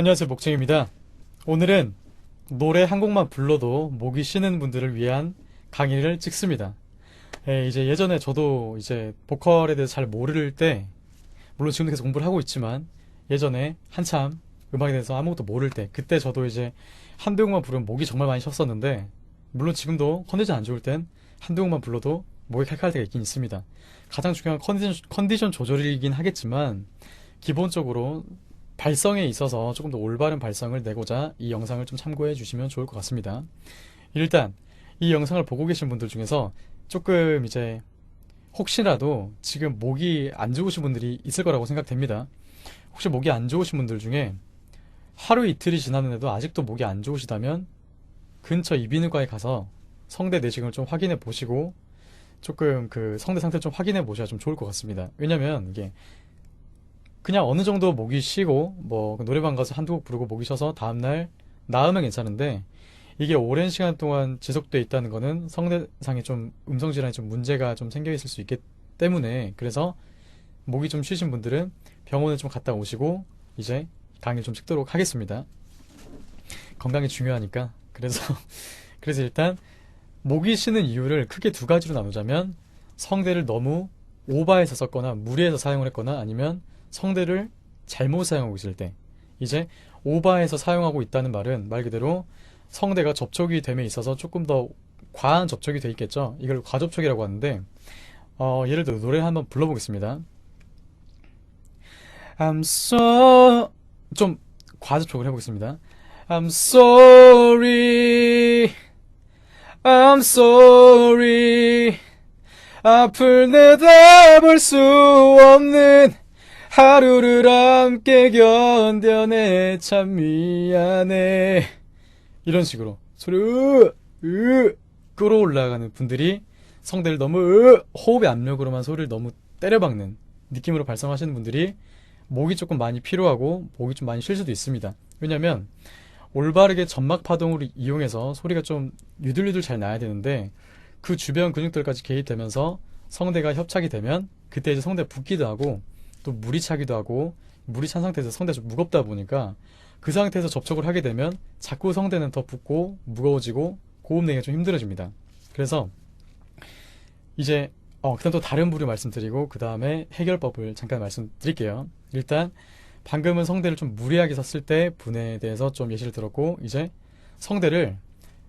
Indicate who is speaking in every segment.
Speaker 1: 안녕하세요 목청입니다. 오늘은 노래 한 곡만 불러도 목이 쉬는 분들을 위한 강의를 찍습니다. 예, 이제 예전에 저도 이제 보컬에 대해서 잘 모를 때 물론 지금도 계속 공부를 하고 있지만 예전에 한참 음악에 대해서 아무것도 모를 때 그때 저도 이제 한두 곡만 부르면 목이 정말 많이 쉬었었는데 물론 지금도 컨디션 안 좋을 땐 한두 곡만 불러도 목이 칼칼할 때가 있긴 있습니다. 가장 중요한 컨디션, 컨디션 조절이긴 하겠지만 기본적으로 발성에 있어서 조금 더 올바른 발성을 내고자 이 영상을 좀 참고해 주시면 좋을 것 같습니다. 일단 이 영상을 보고 계신 분들 중에서 조금 이제 혹시라도 지금 목이 안 좋으신 분들이 있을 거라고 생각됩니다. 혹시 목이 안 좋으신 분들 중에 하루 이틀이 지났는데도 아직도 목이 안 좋으시다면 근처 이비인후과에 가서 성대 내시경을 좀 확인해 보시고 조금 그 성대 상태를 좀 확인해 보셔야 좀 좋을 것 같습니다. 왜냐면 이게 그냥 어느 정도 목이 쉬고 뭐 노래방 가서 한두 곡 부르고 목이 쉬어서 다음날 나으면 괜찮은데 이게 오랜 시간 동안 지속돼 있다는 거는 성대상에 좀 음성 질환이 좀 문제가 좀 생겨 있을 수 있기 때문에 그래서 목이 좀 쉬신 분들은 병원에 좀 갔다 오시고 이제 강의를 좀 찍도록 하겠습니다. 건강이 중요하니까 그래서 그래서 일단 목이 쉬는 이유를 크게 두 가지로 나누자면 성대를 너무 오버해서 썼거나 무리해서 사용을 했거나 아니면 성대를 잘못 사용하고 있을 때 이제 오버해서 사용하고 있다는 말은 말 그대로 성대가 접촉이 됨에 있어서 조금 더 과한 접촉이 돼 있겠죠. 이걸 과접촉이라고 하는데 어, 예를 들어 노래 한번 불러보겠습니다. I'm so 좀 과접촉을 해보겠습니다. I'm sorry, I'm sorry. 앞을 내다볼 수 없는 하루를 함께 견뎌내 참 미안해. 이런 식으로 소리 으, 으 끌어올라가는 분들이 성대를 너무 으, 호흡의 압력으로만 소리를 너무 때려박는 느낌으로 발성하시는 분들이 목이 조금 많이 필요하고 목이 좀 많이 쉴 수도 있습니다. 왜냐면 올바르게 점막 파동을 이용해서 소리가 좀 유들유들 잘 나야 되는데 그 주변 근육들까지 개입되면서 성대가 협착이 되면 그때 이제 성대 붓기도 하고 또 물이 차기도 하고 물이 찬 상태에서 성대가 좀 무겁다 보니까 그 상태에서 접촉을 하게 되면 자꾸 성대는 더 붓고 무거워지고 고음 내기가 좀 힘들어집니다. 그래서 이제 어 그다음 또 다른 부류 말씀드리고 그 다음에 해결법을 잠깐 말씀드릴게요. 일단 방금은 성대를 좀 무리하게 썼을 때 분에 대해서 좀 예시를 들었고 이제 성대를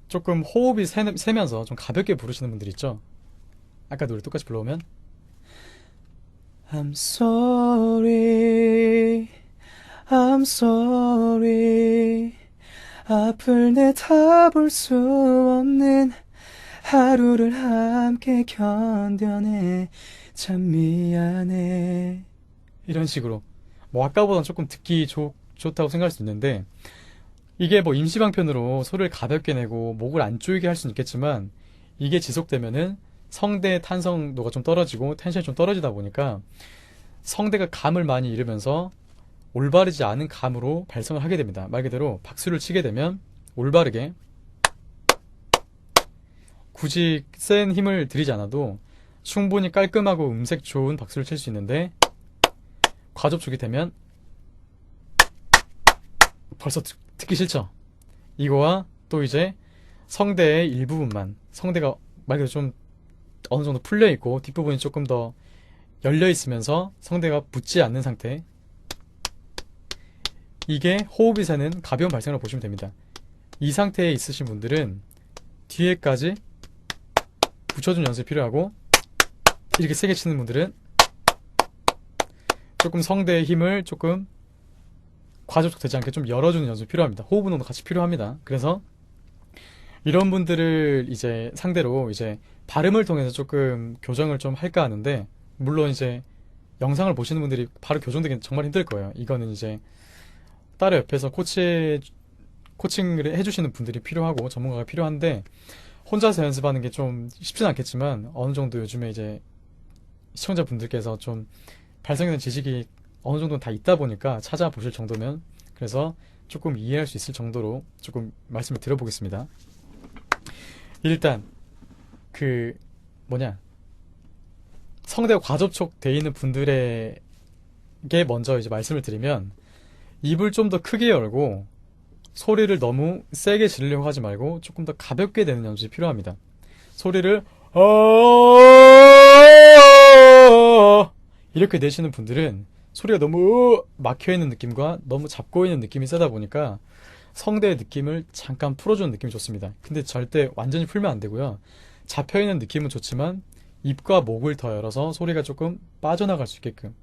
Speaker 1: 조금 호흡이 새, 세면서 좀 가볍게 부르시는 분들 있죠. 아까 노래 똑같이 불러오면 I'm sorry, I'm sorry. 앞을 내다볼 수 없는 하루를 함께 견뎌내 참 미안해. 이런 식으로 뭐 아까보다는 조금 듣기 좋, 좋다고 생각할 수 있는데 이게 뭐 임시방편으로 소리를 가볍게 내고 목을 안 조이게 할 수는 있겠지만 이게 지속되면은 성대 탄성도가 좀 떨어지고 텐션이 좀 떨어지다 보니까 성대가 감을 많이 잃으면서 올바르지 않은 감으로 발성을 하게 됩니다. 말 그대로 박수를 치게 되면 올바르게 굳이 센 힘을 들이지 않아도 충분히 깔끔하고 음색 좋은 박수를 칠 수 있는데 과접촉이 되면 벌써 듣, 듣기 싫죠? 이거와 또 이제 성대의 일부분만 성대가 말 그대로 좀 어느 정도 풀려 있고 뒷부분이 조금 더 열려 있으면서 성대가 붙지 않는 상태 이게 호흡이 새는 가벼운 발성을 보시면 됩니다. 이 상태에 있으신 분들은 뒤에까지 붙여준 연습이 필요하고 이렇게 세게 치는 분들은 조금 성대의 힘을 조금 과접촉되지 않게 좀 열어주는 연습이 필요합니다. 호흡 운동도 같이 필요합니다. 그래서 이런 분들을 이제 상대로 이제 발음을 통해서 조금 교정을 좀 할까 하는데 물론 이제 영상을 보시는 분들이 바로 교정되기 정말 힘들 거예요. 이거는 이제 따로 옆에서 코치 코칭을 해주시는 분들이 필요하고 전문가가 필요한데 혼자서 연습하는 게 좀 쉽진 않겠지만 어느 정도 요즘에 이제 시청자분들께서 좀 대한 지식이 어느 정도는 다 있다 보니까 찾아보실 정도면 그래서 조금 이해할 수 있을 정도로 조금 말씀을 드려보겠습니다. 일단 그 뭐냐 성대가 과접촉 돼 있는 분들에게 먼저 이제 말씀을 드리면 입을 좀 더 크게 열고 소리를 너무 세게 지르려고 하지 말고 조금 더 가볍게 내는 연습이 필요합니다. 소리를 어 이렇게 내시는 분들은 소리가 너무 막혀 있는 느낌과 너무 잡고 있는 느낌이 세다 보니까 성대의 느낌을 잠깐 풀어주는 느낌이 좋습니다. 근데 절대 완전히 풀면 안 되고요. 잡혀 있는 느낌은 좋지만 입과 목을 더 열어서 소리가 조금 빠져나갈 수 있게끔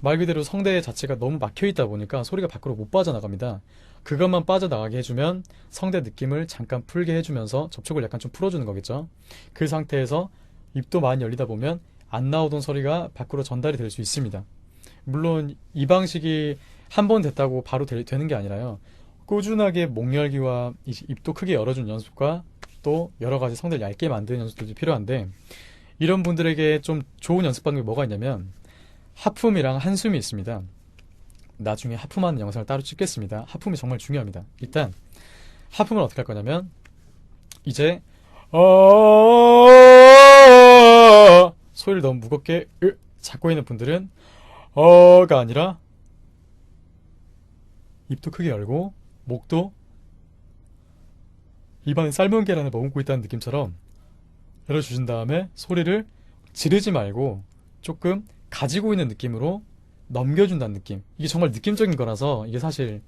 Speaker 1: 말 그대로 성대 자체가 너무 막혀 있다 보니까 소리가 밖으로 못 빠져나갑니다. 그것만 빠져나가게 해주면 성대 느낌을 잠깐 풀게 해주면서 접촉을 약간 좀 풀어주는 거겠죠. 그 상태에서 입도 많이 열리다 보면 안 나오던 소리가 밖으로 전달이 될 수 있습니다. 물론 이 방식이 한 번 됐다고 바로 되, 되는 게 아니라요. 꾸준하게 목 열기와 이- 입도 크게 열어주는 연습과 또 여러 가지 성대를 얇게 만드는 연습들도 필요한데 이런 분들에게 좀 좋은 연습 방법이 뭐가 있냐면 하품이랑 한숨이 있습니다. 나중에 하품하는 영상을 따로 찍겠습니다. 하품이 정말 중요합니다. 일단 하품을 어떻게 할 거냐면 이제 어 소리를 너무 무겁게 으 잡고 있는 분들은 어가 아니라 입도 크게 열고 목도 입안에 삶은 계란을 머금고 있다는 느낌처럼 열어주신 다음에 소리를 지르지 말고 조금 가지고 있는 느낌으로 넘겨준다는 느낌. 이게 정말 느낌적인 거라서 이게 사실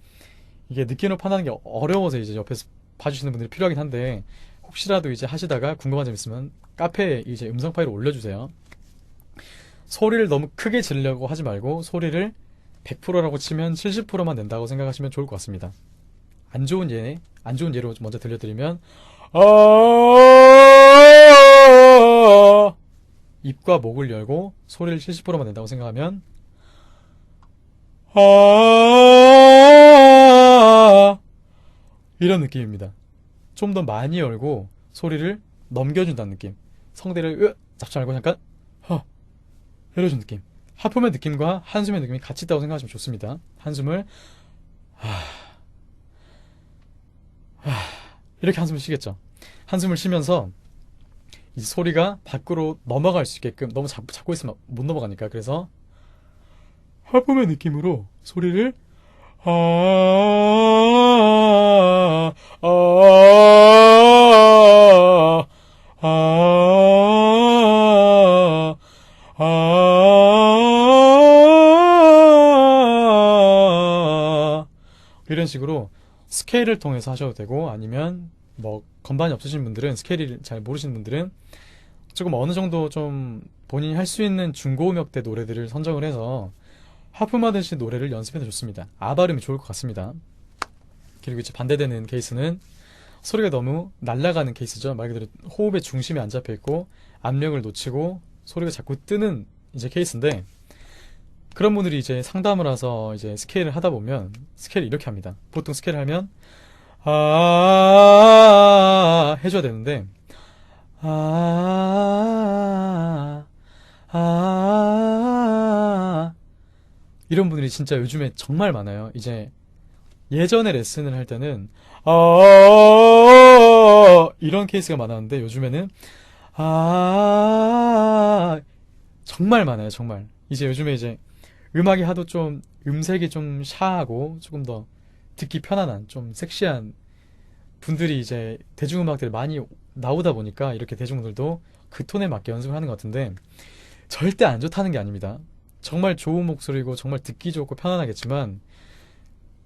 Speaker 1: 이게 느낌으로 판단하는 게 어려워서 이제 옆에서 봐주시는 분들이 필요하긴 한데 혹시라도 이제 하시다가 궁금한 점 있으면 카페에 이제 음성 파일을 올려주세요. 소리를 너무 크게 지르려고 하지 말고 소리를 100%라고 치면 70%만 낸다고 생각하시면 좋을 것 같습니다. 안 좋은 예, 안 좋은 예로 먼저 들려드리면 아 입과 목을 열고 소리를 70%만 낸다고 생각하면 아 이런 느낌입니다. 좀 더 많이 열고 소리를 넘겨준다는 느낌. 성대를 으 잡지 말고 잠깐 허 열어준 느낌. 하품의 느낌과 한숨의 느낌이 같이 있다고 생각하시면 좋습니다. 한숨을 하... 하... 이렇게 한숨을 쉬겠죠. 한숨을 쉬면서 이 소리가 밖으로 넘어갈 수 있게끔 너무 잡, 잡고 있으면 못 넘어가니까 그래서 하품의 느낌으로 소리를 아, 아, 아, 아, 아, 이런 식으로 스케일을 통해서 하셔도 되고 아니면 뭐 건반이 없으신 분들은 스케일을 잘 모르시는 분들은 조금 어느 정도 좀 본인이 할 수 있는 중고음역대 노래들을 선정을 해서 하품하듯이 노래를 연습해도 좋습니다. 아 발음이 좋을 것 같습니다. 그리고 이제 반대되는 케이스는 소리가 너무 날아가는 케이스죠. 말 그대로 호흡의 중심이 안 잡혀 있고 압력을 놓치고 소리가 자꾸 뜨는 이제 케이스인데 그런 분들이 이제 상담을 와서 이제 스케일을 하다 보면 스케일을 이렇게 합니다. 보통 스케일 하면 아 해줘야 되는데 아, 아, 이런 분들이 진짜 요즘에 정말 많아요. 이제 예전에 레슨을 할 때는 아, 이런 케이스가 많았는데 요즘에는 아, 정말 많아요. 정말. 이제 요즘에 이제 음악이 하도 좀 음색이 좀 샤하고 조금 더 듣기 편안한 좀 섹시한 분들이 이제 대중음악들 많이 나오다 보니까 이렇게 대중들도 그 톤에 맞게 연습을 하는 것 같은데 절대 안 좋다는 게 아닙니다. 정말 좋은 목소리고 정말 듣기 좋고 편안하겠지만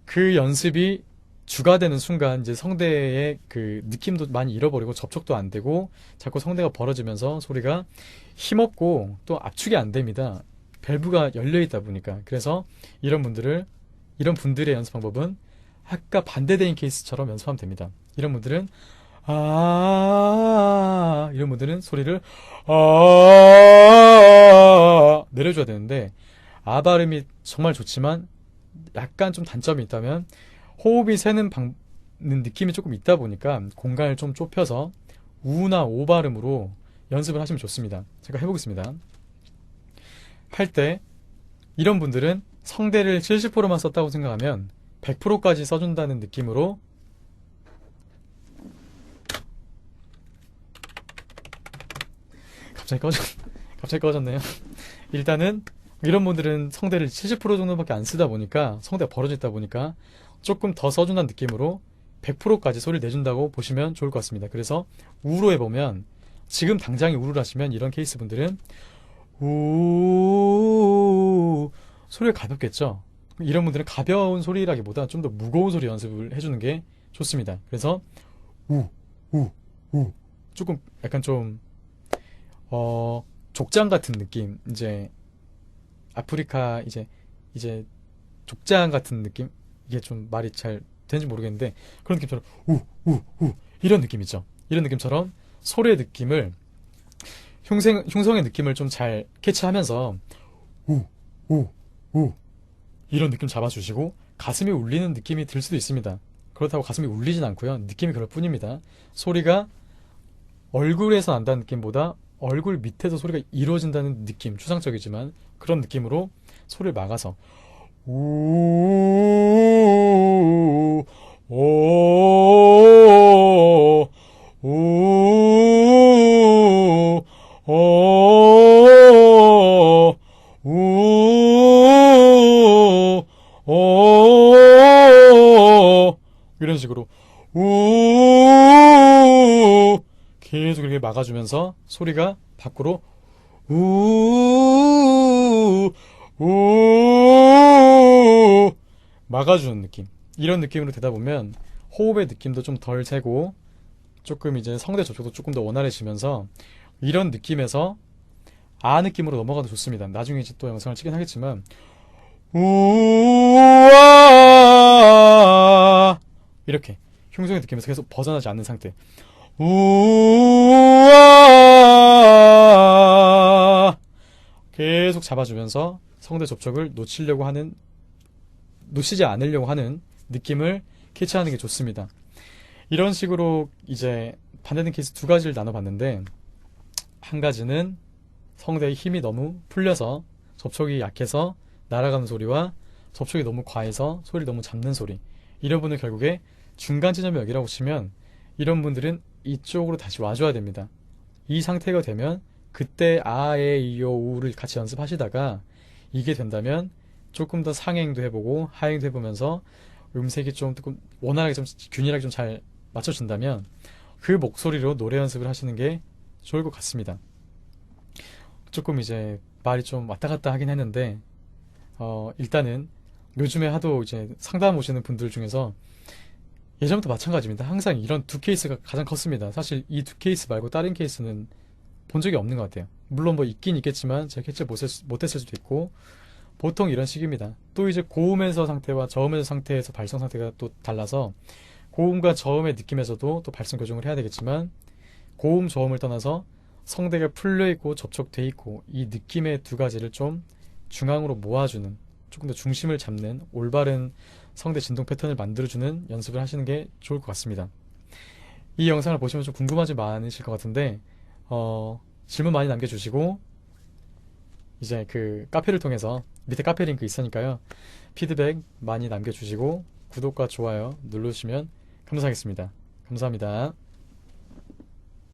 Speaker 1: 그 연습이 주가 되는 순간 이제 성대의 그 느낌도 많이 잃어버리고 접촉도 안 되고 자꾸 성대가 벌어지면서 소리가 힘없고 또 압축이 안 됩니다. 밸브가 열려 있다 보니까 그래서 이런 분들을 이런 분들의 연습 방법은 아까 반대되는 케이스처럼 연습하면 됩니다. 이런 분들은 아 이런 분들은 소리를 아 내려줘야 되는데 아 발음이 정말 좋지만 약간 좀 단점이 있다면 호흡이 새는 방, 느낌이 조금 있다 보니까 공간을 좀 좁혀서 우나 오 발음으로 연습을 하시면 좋습니다. 제가 해보겠습니다. 할때 이런 분들은 성대를 70%만 썼다고 생각하면 100%까지 써준다는 느낌으로 갑자기 꺼졌, 갑자기 꺼졌네요. 일단은 이런 분들은 성대를 70% 정도밖에 안 쓰다 보니까 성대가 벌어져 있다 보니까 조금 더 써준다는 느낌으로 100%까지 소리를 내준다고 보시면 좋을 것 같습니다. 그래서 우로 해보면 지금 당장에 우를 하시면 이런 케이스 분들은 우 소리가 가볍겠죠. 이런 분들은 가벼운 소리라기보다 좀 더 무거운 소리 연습을 해주는 게 좋습니다. 그래서 우, 우, 우 조금 약간 좀 어, 족장 같은 느낌 이제 아프리카 이제 이제 족장 같은 느낌 이게 좀 말이 잘 되는지 모르겠는데 그런 느낌처럼 우, 우, 우 이런 느낌이죠. 이런 느낌처럼 소리의 느낌을 흉생, 흉성의 느낌을 좀 잘 캐치하면서 우, 우, 우 이런 느낌 잡아주시고 가슴이 울리는 느낌이 들 수도 있습니다. 그렇다고 가슴이 울리진 않고요. 느낌이 그럴 뿐입니다. 소리가 얼굴에서 난다는 느낌보다 얼굴 밑에서 소리가 이루어진다는 느낌, 추상적이지만 그런 느낌으로 소리를 막아서 우, 오, 막아주면서 소리가 밖으로 우, 우 막아주는 느낌. 이런 느낌으로 되다 보면 호흡의 느낌도 좀 덜 세고 조금 이제 성대 접촉도 조금 더 원활해지면서 이런 느낌에서 아 느낌으로 넘어가도 좋습니다. 나중에 이제 또 영상을 찍긴 하겠지만 우아 이렇게 흉성의 느낌에서 계속 벗어나지 않는 상태. 우 계속 잡아주면서 성대 접촉을 놓치려고 하는 놓치지 않으려고 하는 느낌을 캐치하는 게 좋습니다. 이런 식으로 이제 반대된 케이스 두 가지를 나눠봤는데 한 가지는 성대의 힘이 너무 풀려서 접촉이 약해서 날아가는 소리와 접촉이 너무 과해서 소리를 너무 잡는 소리 이런 분을 결국에 중간 지점이 여기라고 치면 이런 분들은 이쪽으로 다시 와줘야 됩니다. 이 상태가 되면 그때 아 에 이요 우를 같이 연습하시다가 이게 된다면 조금 더 상행도 해보고 하행도 해보면서 음색이 좀 조금 원활하게 좀 균일하게 좀 잘 맞춰진다면 그 목소리로 노래 연습을 하시는 게 좋을 것 같습니다. 조금 이제 말이 좀 왔다 갔다 하긴 했는데 어 일단은 요즘에 하도 이제 상담 오시는 분들 중에서 예전부터 마찬가지입니다. 항상 이런 두 케이스가 가장 컸습니다. 사실 이 두 케이스 말고 다른 케이스는 본 적이 없는 것 같아요. 물론 뭐 있긴 있겠지만 제가 캐치 못했을 수도 있고 보통 이런 식입니다. 또 이제 고음에서 상태와 저음에서 상태에서 발성 상태가 또 달라서 고음과 저음의 느낌에서도 또 발성 교정을 해야 되겠지만 고음 저음을 떠나서 성대가 풀려 있고 접촉돼 있고 이 느낌의 두 가지를 좀 중앙으로 모아주는 조금 더 중심을 잡는 올바른 성대 진동 패턴을 만들어주는 연습을 하시는 게 좋을 것 같습니다. 이 영상을 보시면 좀 궁금한 점 많으실 것 같은데 어, 질문 많이 남겨주시고 이제 그 카페를 통해서 밑에 카페 링크 있으니까요. 피드백 많이 남겨주시고 구독과 좋아요 눌러주시면 감사하겠습니다. 감사합니다.